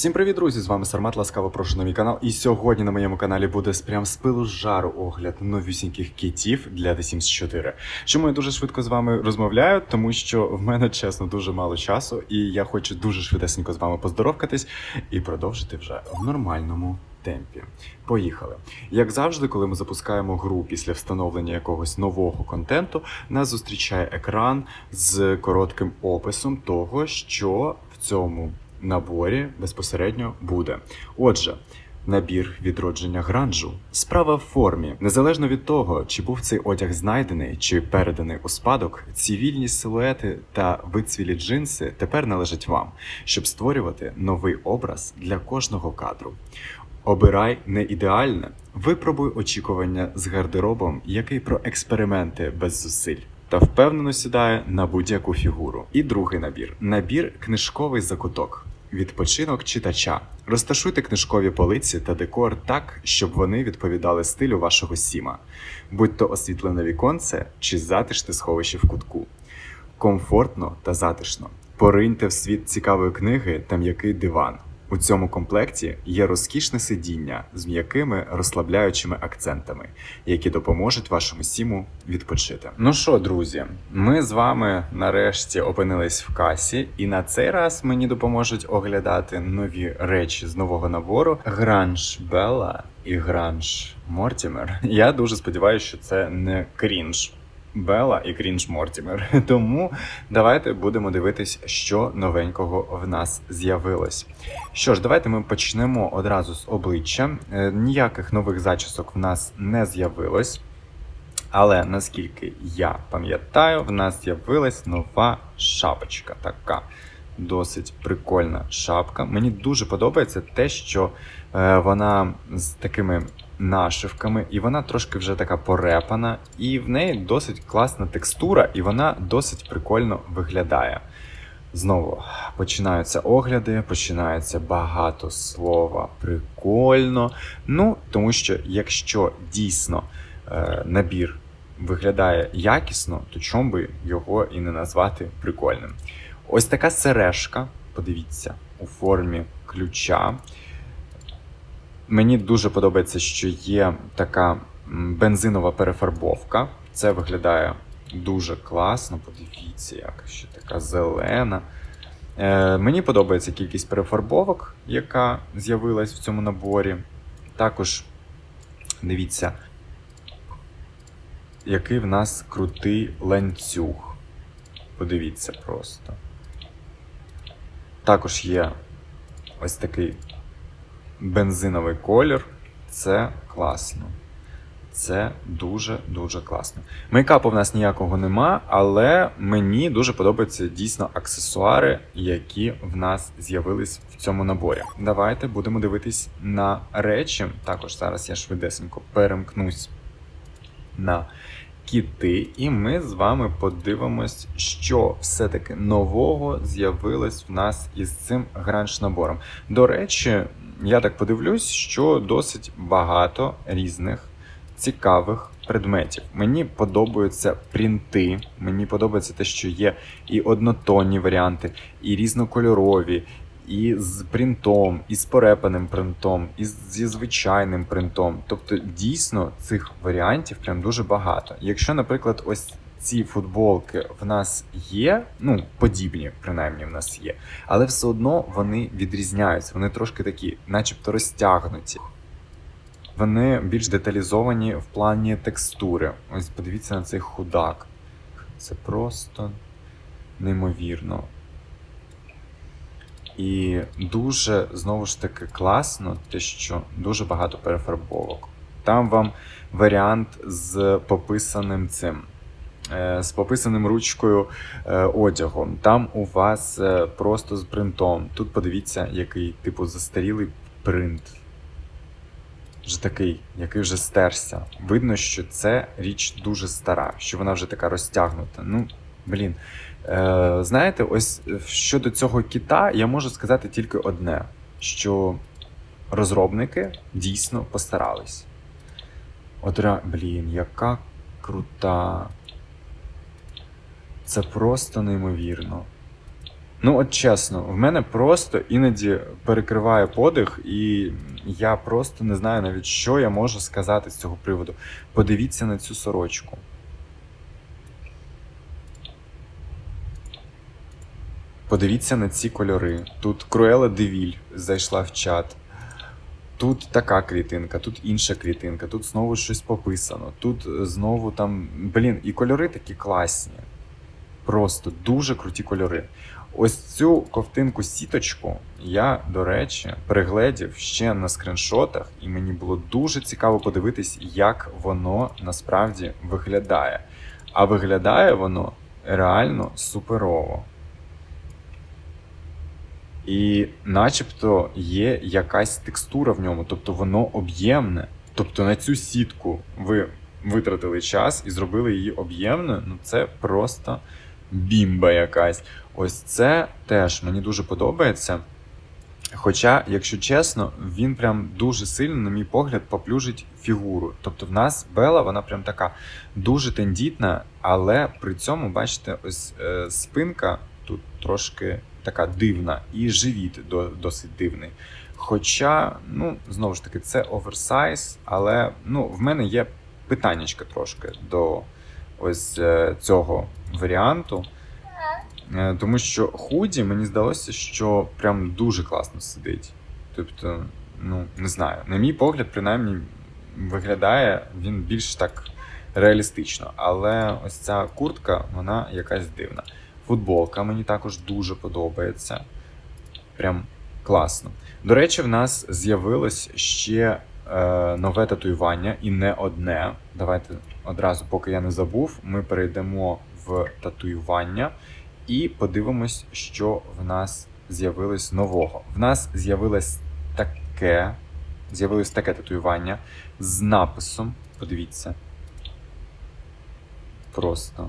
Всім привіт, друзі! З вами Сармат, ласкаво прошу на мій канал. І сьогодні на моєму каналі буде прям з пилу жару огляд новісіньких китів для The Sims 4. Чому я дуже швидко з вами розмовляю? Тому що в мене чесно дуже мало часу, і я хочу дуже швидесенько з вами поздоровкатись і продовжити вже в нормальному. Темпі. Поїхали. Як завжди, коли ми запускаємо гру після встановлення якогось нового контенту, нас зустрічає екран з коротким описом того, що в цьому наборі безпосередньо буде. Отже. Набір відродження гранжу. Справа в формі. Незалежно від того, чи був цей одяг знайдений чи переданий у спадок, ці вільні силуети та вицвілі джинси тепер належать вам, щоб створювати новий образ для кожного кадру. Обирай не ідеальне, випробуй очікування з гардеробом, який про експерименти без зусиль. Та впевнено сідає на будь-яку фігуру. І другий набір набір книжковий закуток. Відпочинок читача. Розташуйте книжкові полиці та декор так, щоб вони відповідали стилю вашого сіма, будь то освітлене віконце чи затишне сховище в кутку. Комфортно та затишно. Пориньте в світ цікавої книги та м'який диван. У цьому комплекті є розкішне сидіння з м'якими розслабляючими акцентами, які допоможуть вашому сіму відпочити. Ну що, друзі, ми з вами нарешті опинились в касі, і на цей раз мені допоможуть оглядати нові речі з нового набору: Гранж Белла і Гранж Мортімер. Я дуже сподіваюся, що це не крінж. Бела і Крінж Мортімер. Тому давайте будемо дивитись, що новенького в нас з'явилось. Що ж, давайте ми почнемо одразу з обличчя. Е, Ніяких нових зачісок в нас не з'явилось. Але наскільки я пам'ятаю, в нас з'явилась нова шапочка. Така досить прикольна шапка. Мені дуже подобається те, що е, вона з такими нашивками, і вона трошки вже така порепана, і в неї досить класна текстура, і вона досить прикольно виглядає. Знову починаються огляди, починається багато слова прикольно. Ну, тому що якщо дійсно е, набір виглядає якісно, то чому би його і не назвати прикольним? Ось така сережка, подивіться, у формі ключа. Мені дуже подобається, що є така бензинова перефарбовка. Це виглядає дуже класно. Подивіться, як ще така зелена. Е, мені подобається кількість перефарбовок, яка з'явилась в цьому наборі. Також дивіться, який в нас крутий ланцюг. Подивіться просто. Також є ось такий бензиновий колір. Це класно. Це дуже-дуже класно. Мейкапу в нас ніякого нема, але мені дуже подобаються дійсно аксесуари, які в нас з'явились в цьому наборі. Давайте будемо дивитись на речі. Також зараз я швидесенько перемкнусь на кіти, і ми з вами подивимось, що все-таки нового з'явилось в нас із цим гранж набором. До речі, я так подивлюсь, що досить багато різних цікавих предметів. Мені подобаються принти, мені подобається те, що є і однотонні варіанти, і різнокольорові, і з принтом, і з порепаним принтом, і зі звичайним принтом. Тобто, дійсно, цих варіантів прям дуже багато. Якщо, наприклад, ось ці футболки в нас є, ну подібні, принаймні в нас є, але все одно вони відрізняються. Вони трошки такі, начебто, розтягнуті. Вони більш деталізовані в плані текстури. Ось подивіться на цей худак. Це просто неймовірно. І дуже знову ж таки класно, те, що дуже багато перефарбовок. Там вам варіант з пописаним цим, з пописаним ручкою е, одягом. Там у вас е, просто з принтом. Тут подивіться, який типу застарілий принт. Вже такий, який вже стерся. Видно, що це річ дуже стара, що вона вже така розтягнута. Ну, блін. Е, знаєте, ось е, щодо цього кіта я можу сказати тільки одне: що розробники дійсно постарались. От блін, яка крута. Це просто неймовірно. Ну, от чесно, в мене просто іноді перекриває подих, і я просто не знаю навіть, що я можу сказати з цього приводу. Подивіться на цю сорочку. Подивіться на ці кольори. Тут Круела Девіль зайшла в чат. Тут така клітинка, тут інша клітинка, тут знову щось пописано. Тут знову там. Блін, і кольори такі класні. Просто дуже круті кольори. Ось цю ковтинку сіточку я, до речі, перегледів ще на скріншотах, і мені було дуже цікаво подивитись, як воно насправді виглядає. А виглядає воно реально суперово. І начебто є якась текстура в ньому, тобто воно об'ємне. Тобто на цю сітку ви витратили час і зробили її об'ємною. Ну це просто бімба якась. Ось це теж мені дуже подобається. Хоча, якщо чесно, він прям дуже сильно, на мій погляд, поплюжить фігуру. Тобто в нас Бела, вона прям така дуже тендітна, але при цьому, бачите, ось е, спинка тут трошки така дивна, і живіт до, досить дивний. Хоча, ну, знову ж таки, це оверсайз, але ну, в мене є питаннячка трошки до ось е, цього варіанту. Е, Тому що худі мені здалося, що прям дуже класно сидить. Тобто, ну, не знаю, на мій погляд, принаймні, виглядає він більш так реалістично. Але ось ця куртка, вона якась дивна. Футболка мені також дуже подобається. Прям класно. До речі, в нас з'явилось ще е, нове татуювання, і не одне. Давайте одразу, поки я не забув, ми перейдемо в татуювання і подивимось, що в нас з'явилось нового. В нас з'явилось таке, з'явилось таке татуювання з написом. Подивіться. Просто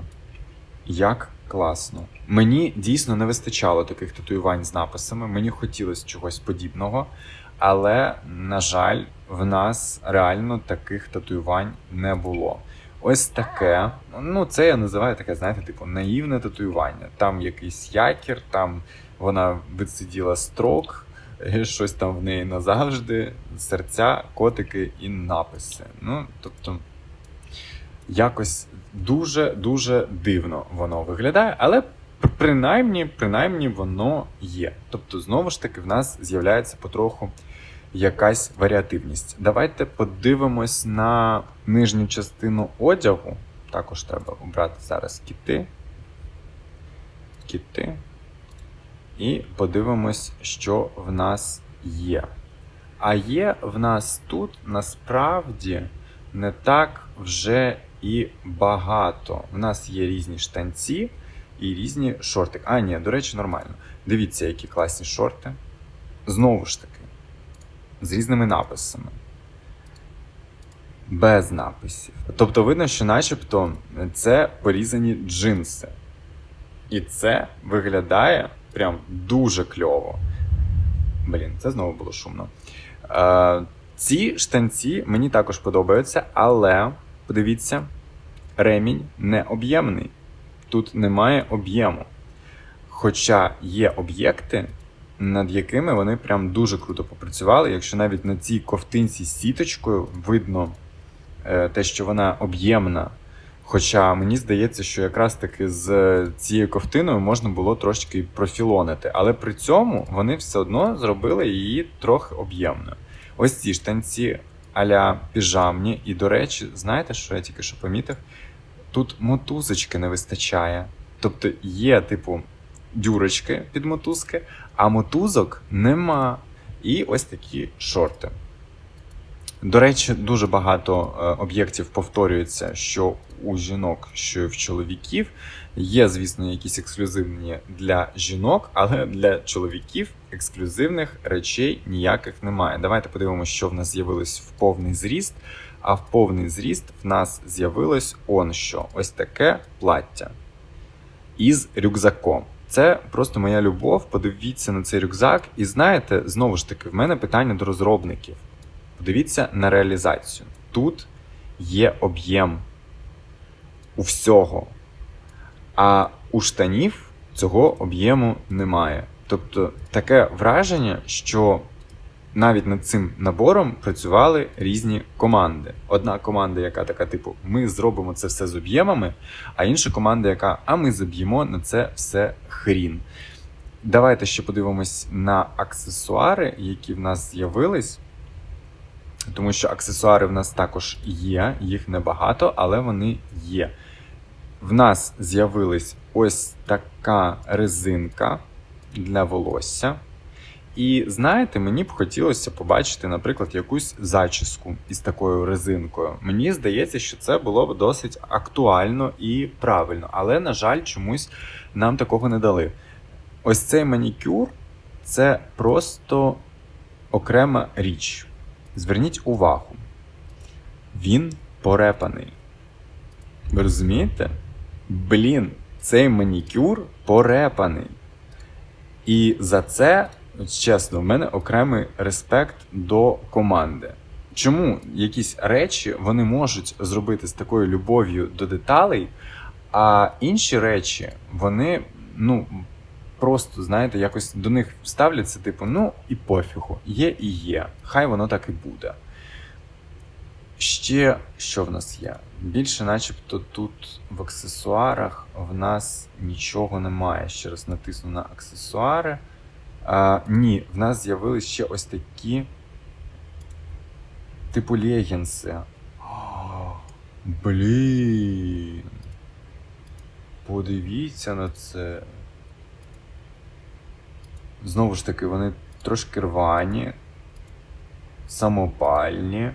як класно. Мені дійсно не вистачало таких татуювань з написами. Мені хотілося чогось подібного. Але, на жаль, в нас реально таких татуювань не було. Ось таке. Ну, це я називаю таке, знаєте, типу, наївне татуювання. Там якийсь якір, там вона відсиділа строк, е, щось там в неї назавжди, серця, котики і написи. Ну, тобто, якось дуже-дуже дивно воно виглядає, але принаймні, принаймні воно є. Тобто, знову ж таки, в нас з'являється потроху якась варіативність. Давайте подивимось на нижню частину одягу. Також треба обрати зараз кіти. Кіти. І подивимось, що в нас є. А є в нас тут насправді не так вже і багато. В нас є різні штанці і різні шорти. А, ні, до речі, нормально. Дивіться, які класні шорти. Знову ж таки, з різними написами. Без написів. Тобто видно, що начебто це порізані джинси. І це виглядає прям дуже кльово. Блін, це знову було шумно. Е, ці штанці мені також подобаються, але подивіться, ремінь не об'ємний. Тут немає об'єму. Хоча є об'єкти, над якими вони прям дуже круто попрацювали. Якщо навіть на цій ковтинці з сіточкою видно е, те, що вона об'ємна. Хоча мені здається, що якраз таки з цією ковтиною можна було трошки профілонити, але при цьому вони все одно зробили її трохи об'ємною. Ось ці штанці аля піжамні. І, до речі, знаєте, що я тільки що помітив? Тут мотузочки не вистачає. Тобто є, типу, дюрочки під мотузки, а мотузок нема. І ось такі шорти. До речі, дуже багато е, об'єктів повторюється, що у жінок, що і в чоловіків. Є, звісно, якісь ексклюзивні для жінок, але для чоловіків ексклюзивних речей ніяких немає. Давайте подивимося, що в нас з'явилось в повний зріст. А в повний зріст в нас з'явилось он що: ось таке плаття із рюкзаком. Це просто моя любов. Подивіться на цей рюкзак, і знаєте, знову ж таки, в мене питання до розробників. Подивіться на реалізацію. Тут є об'єм у всього. А у штанів цього об'єму немає. Тобто таке враження, що навіть над цим набором працювали різні команди. Одна команда, яка така, типу, ми зробимо це все з об'ємами, а інша команда, яка а ми заб'ємо на це все хрін. Давайте ще подивимось на аксесуари, які в нас з'явились. Тому що аксесуари в нас також є, їх небагато, але вони є. В нас з'явилась ось така резинка для волосся. І знаєте, мені б хотілося побачити, наприклад, якусь зачіску із такою резинкою. Мені здається, що це було б досить актуально і правильно, але, на жаль, чомусь нам такого не дали. Ось цей манікюр це просто окрема річ. Зверніть увагу, він порепаний. Ви розумієте? Блін, цей манікюр порепаний. І за це, от чесно, в мене окремий респект до команди. Чому якісь речі вони можуть зробити з такою любов'ю до деталей, а інші речі, вони, ну, просто, знаєте, якось до них ставляться, типу, ну і пофігу, є і є. Хай воно так і буде. Ще що в нас є? Більше, начебто, тут в аксесуарах в нас нічого немає. Ще раз натисну на аксесуари. А, ні, в нас з'явились ще ось такі. Типу легінси. Блін. Подивіться на це. Знову ж таки, вони трошки рвані, самопальні,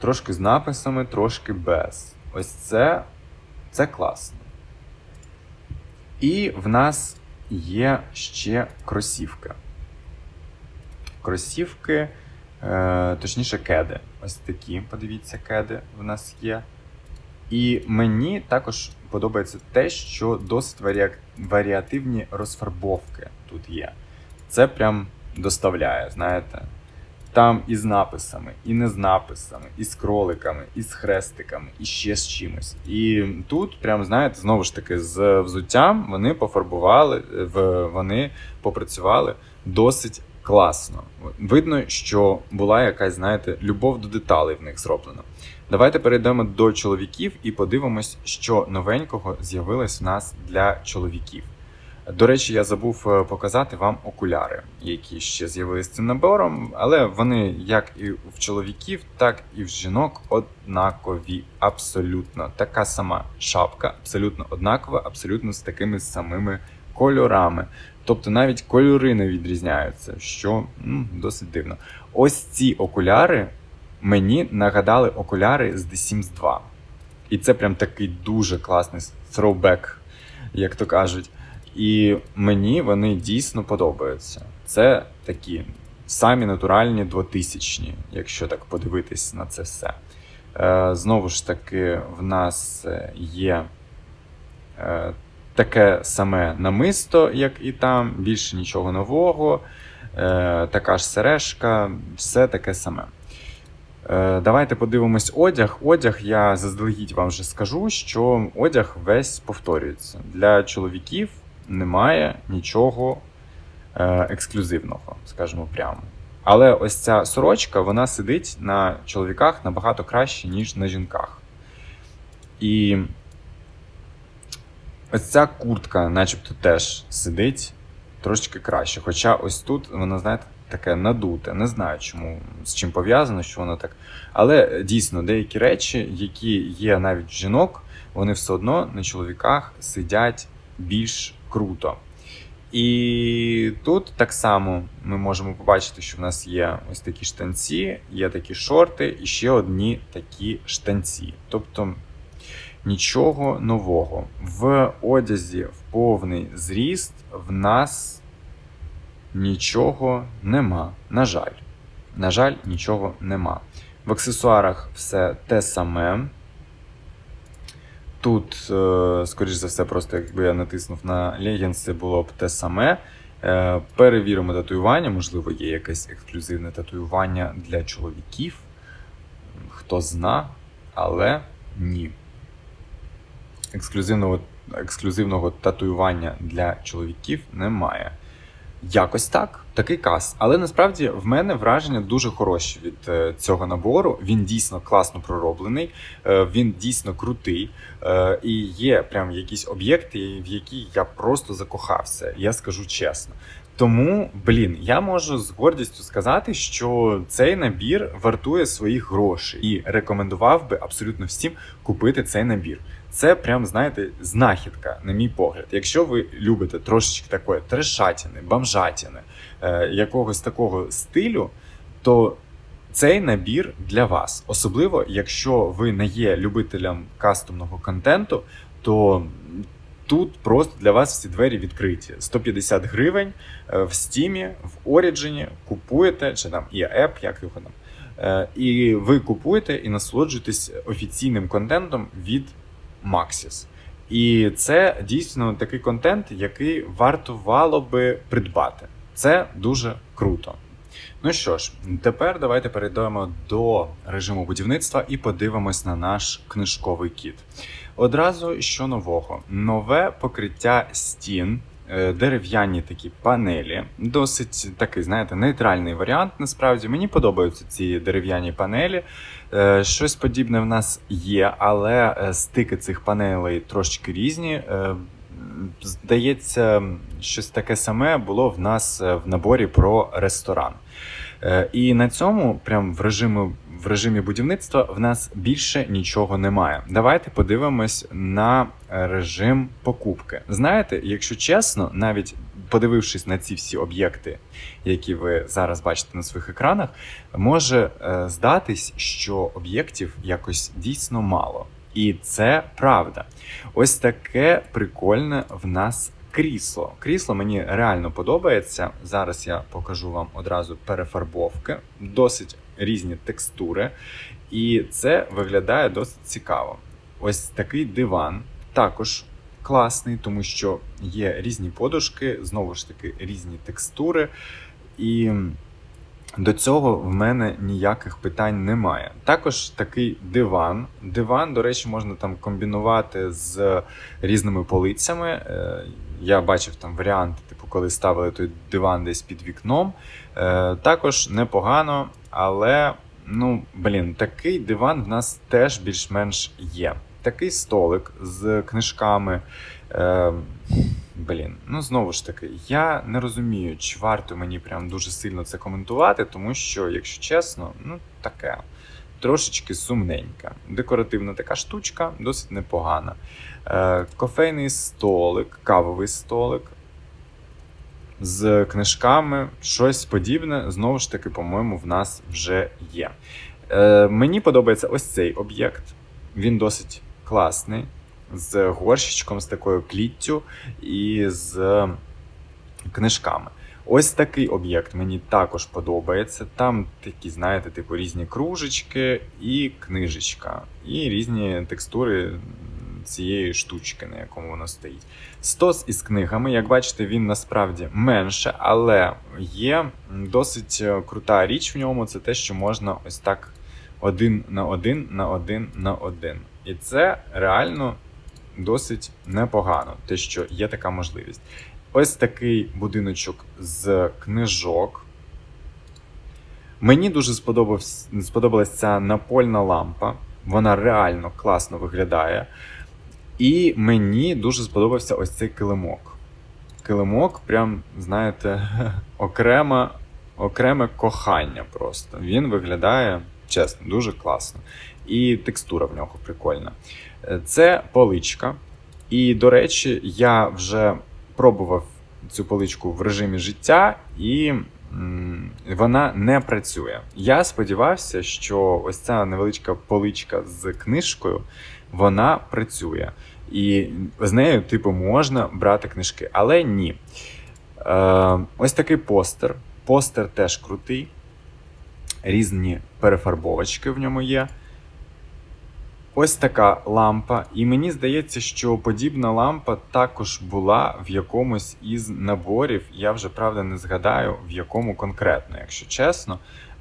трошки з написами, трошки без. Ось це, це класно. І в нас є ще кросівки. Кросівки, е, точніше, кеди. Ось такі, подивіться, кеди в нас є. І мені також подобається те, що досить варі... варіативні розфарбовки тут є. Це прям доставляє, знаєте. Там і з написами, і не з написами, і з кроликами, і з хрестиками, і ще з чимось. І тут, прям, знаєте, знову ж таки, з взуттям вони пофарбували, в- вони попрацювали досить класно. Видно, що була якась, знаєте, любов до деталей в них зроблена. Давайте перейдемо до чоловіків і подивимось, що новенького з'явилось в нас для чоловіків. До речі, я забув е, показати вам окуляри, які ще з'явилися цим набором, але вони як і в чоловіків, так і в жінок однакові. Абсолютно така сама шапка, абсолютно однакова, абсолютно з такими самими кольорами. Тобто навіть кольори не відрізняються, що ну, досить дивно. Ось ці окуляри мені нагадали окуляри з The Sims 2. І це прям такий дуже класний throwback, як то кажуть. І мені вони дійсно подобаються. Це такі самі натуральні 2000-ні, якщо так подивитись на це все. Е, знову ж таки, в нас е, є е, таке саме намисто, як і там, більше нічого нового, така ж сережка, все таке саме. Давайте подивимось одяг. Одяг я заздалегідь вам вже скажу, що одяг весь повторюється. Для чоловіків немає нічого е, ексклюзивного, скажімо прямо. Але ось ця сорочка вона сидить на чоловіках набагато краще, ніж на жінках. І ось ця куртка, начебто, теж сидить трошечки краще. Хоча ось тут воно, знаєте, таке надуте. Не знаю, чому з чим пов'язано, що воно так. Але е, дійсно деякі речі, які є навіть в жінок, вони все одно на чоловіках сидять більш круто. І тут так само ми можемо побачити, що в нас є ось такі штанці, є такі шорти і ще одні такі штанці. Тобто нічого нового. В одязі в повний зріст в нас нічого нема. На жаль. На жаль, нічого нема. В аксесуарах все те саме. Тут, е, скоріш за все, просто якби я натиснув на легінси, було б те саме. Е, Перевіримо татуювання, можливо, є якесь ексклюзивне татуювання для чоловіків. Хто зна, але ні. Ексклюзивного ексклюзивного татуювання для чоловіків немає. Якось так, такий кас. Але насправді в мене враження дуже хороші від е, цього набору. Він дійсно класно пророблений, е, він дійсно крутий. Е, і є прям якісь об'єкти, в які я просто закохався. Я скажу чесно. Тому, блін, я можу з гордістю сказати, що цей набір вартує своїх грошей і рекомендував би абсолютно всім купити цей набір. Це прям, знаєте, знахідка, на мій погляд. Якщо ви любите трошечки такої трешатіни, бомжатіни, е, якогось такого стилю, то цей набір для вас. Особливо, якщо ви не є любителем кастомного контенту, то тут просто для вас всі двері відкриті. 150 гривень е, в стімі, в Origin купуєте, чи там є еп, як його там. Е, І ви купуєте і насолоджуєтесь офіційним контентом від Maxis. І це дійсно такий контент, який вартувало би придбати. Це дуже круто. Ну що ж, тепер давайте перейдемо до режиму будівництва і подивимось на наш книжковий кіт. Одразу що нового: нове покриття стін, е, дерев'яні такі панелі. Досить такий, знаєте, нейтральний варіант. Насправді мені подобаються ці дерев'яні панелі. Е, Щось подібне в нас є, але е, стики цих панелей трошки різні. Е, Здається, щось таке саме було в нас в наборі про ресторан. І на цьому, прям в режимі, в режимі будівництва, в нас більше нічого немає. Давайте подивимось на режим покупки. Знаєте, якщо чесно, навіть подивившись на ці всі об'єкти, які ви зараз бачите на своїх екранах, може е, здатись, що об'єктів якось дійсно мало. І це правда. Ось таке прикольне в нас крісло. Крісло мені реально подобається. Зараз я покажу вам одразу перефарбовки, досить різні текстури, і це виглядає досить цікаво. Ось такий диван також класний, тому що є різні подушки, знову ж таки, різні текстури. І до цього в мене ніяких питань немає. Також такий диван. Диван, до речі, можна там комбінувати з різними полицями. Е, Я бачив там варіанти, типу, коли ставили той диван десь під вікном. Е, Також непогано, але ну, блін, такий диван в нас теж більш-менш є. Такий столик з книжками. Е, Блін, ну знову ж таки, я не розумію, чи варто мені прям дуже сильно це коментувати, тому що, якщо чесно, ну таке. Трошечки сумненька. Декоративна така штучка, досить непогана. Е, кофейний столик, кавовий столик з книжками, щось подібне, знову ж таки, по-моєму, в нас вже є. Е, мені подобається ось цей об'єкт. Він досить класний з горщичком, з такою кліттю і з книжками. Ось такий об'єкт мені також подобається. Там такі, знаєте, типу різні кружечки і книжечка, і різні текстури цієї штучки, на якому воно стоїть. Стос із книгами, як бачите, він насправді менше, але є досить е, крута річ в ньому. Це те, що можна ось так один на один на один на один. І це реально досить непогано, те, що є така можливість. Ось такий будиночок з книжок. Мені дуже сподобалася ця напольна лампа. Вона реально класно виглядає. І мені дуже сподобався ось цей килимок. Килимок, прям, знаєте, окреме, окреме кохання просто. Він виглядає, чесно, дуже класно. І текстура в нього прикольна. Це поличка. І, до речі, я вже пробував цю поличку в режимі життя, і вона не працює. Я сподівався, що ось ця невеличка поличка з книжкою вона працює. І з нею, типу, можна брати книжки, але ні. Е, Ось такий постер. Постер теж крутий. Різні перефарбовочки в ньому є. Ось така лампа, і мені здається, що подібна лампа також була в якомусь із наборів. Я вже правда не згадаю, в якому конкретно, якщо чесно.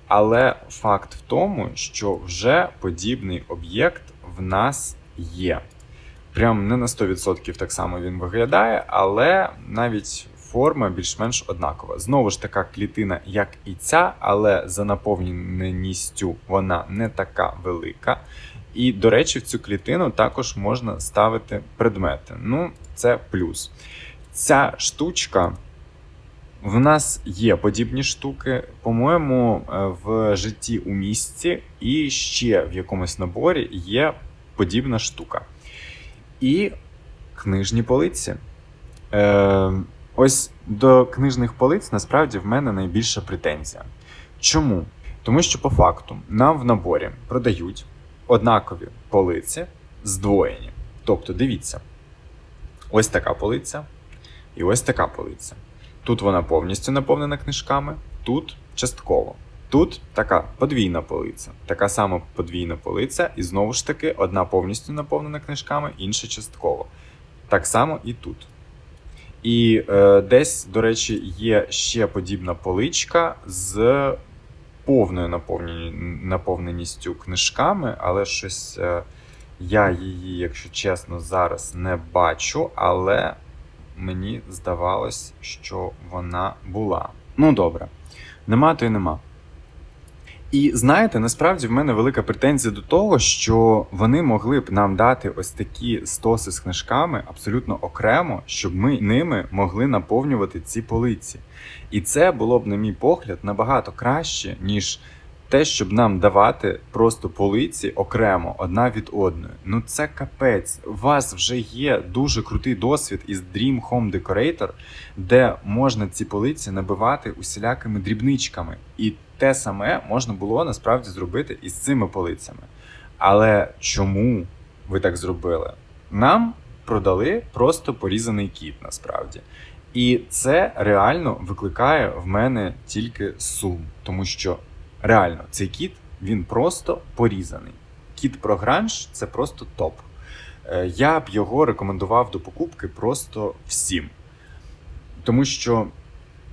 Але факт в тому, що вже подібний об'єкт в нас є. Прям не на 100% так само він виглядає, але навіть форма більш-менш однакова. Знову ж така клітина, як і ця, але за наповненістю вона не така велика. І, до речі, в цю клітину також можна ставити предмети. Ну, це плюс. Ця штучка. В нас є подібні штуки, по-моєму, е, в житті у місті, і ще в якомусь наборі є подібна штука. І книжні полиці. Е, ось до книжних полиць насправді в мене найбільша претензія. Чому? Тому що по факту нам в наборі продають однакові полиці здвоєні. Тобто, дивіться, ось така полиця і ось така полиця. Тут вона повністю наповнена книжками, тут частково. Тут така подвійна полиця, така сама подвійна полиця, і знову ж таки одна повністю наповнена книжками, інша частково. Так само і тут. І е, десь, до речі, є ще подібна поличка з повною наповненістю книжками, але щось е, я її, якщо чесно, зараз не бачу, але мені здавалось, що вона була. Ну добре, нема, то й нема. І знаєте, насправді в мене велика претензія до того, що вони могли б нам дати ось такі стоси з книжками абсолютно окремо, щоб ми ними могли наповнювати ці полиці. І це було б, на мій погляд, набагато краще, ніж те, щоб нам давати просто полиці окремо одна від одної. Ну це капець. У вас вже є дуже крутий досвід із Dream Home Decorator, де можна ці полиці набивати усілякими дрібничками. І те саме можна було насправді зробити із цими полицями. Але чому ви так зробили? Нам продали просто порізаний кіт насправді. І це реально викликає в мене тільки сум, тому що реально цей кіт він просто порізаний. Кіт про гранж це просто топ. Е, Я б його рекомендував до покупки просто всім. Тому що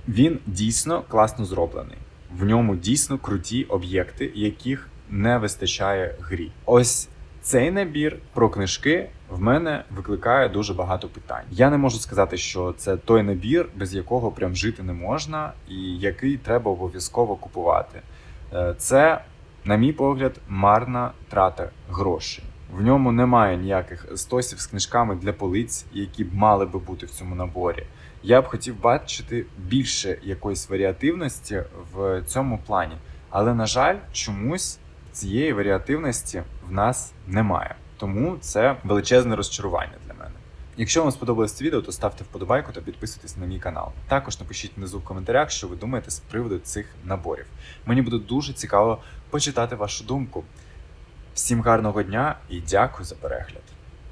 він дійсно класно зроблений. В ньому дійсно круті об'єкти, яких не вистачає грі. Ось цей набір про книжки в мене викликає дуже багато питань. Я не можу сказати, що це той набір, без якого прям жити не можна, і який треба обов'язково купувати. Е, Це, на мій погляд, марна трата грошей. В ньому немає ніяких стосів з книжками для полиць, які б мали би бути в цьому наборі. Я б хотів бачити більше якоїсь варіативності в цьому плані. Але, на жаль, чомусь цієї варіативності в нас немає. Тому це величезне розчарування. Якщо вам сподобалось це відео, то ставте вподобайку та підписуйтесь на мій канал. Також напишіть внизу в коментарях, що ви думаєте з приводу цих наборів. Мені буде дуже цікаво почитати вашу думку. Всім гарного дня і дякую за перегляд.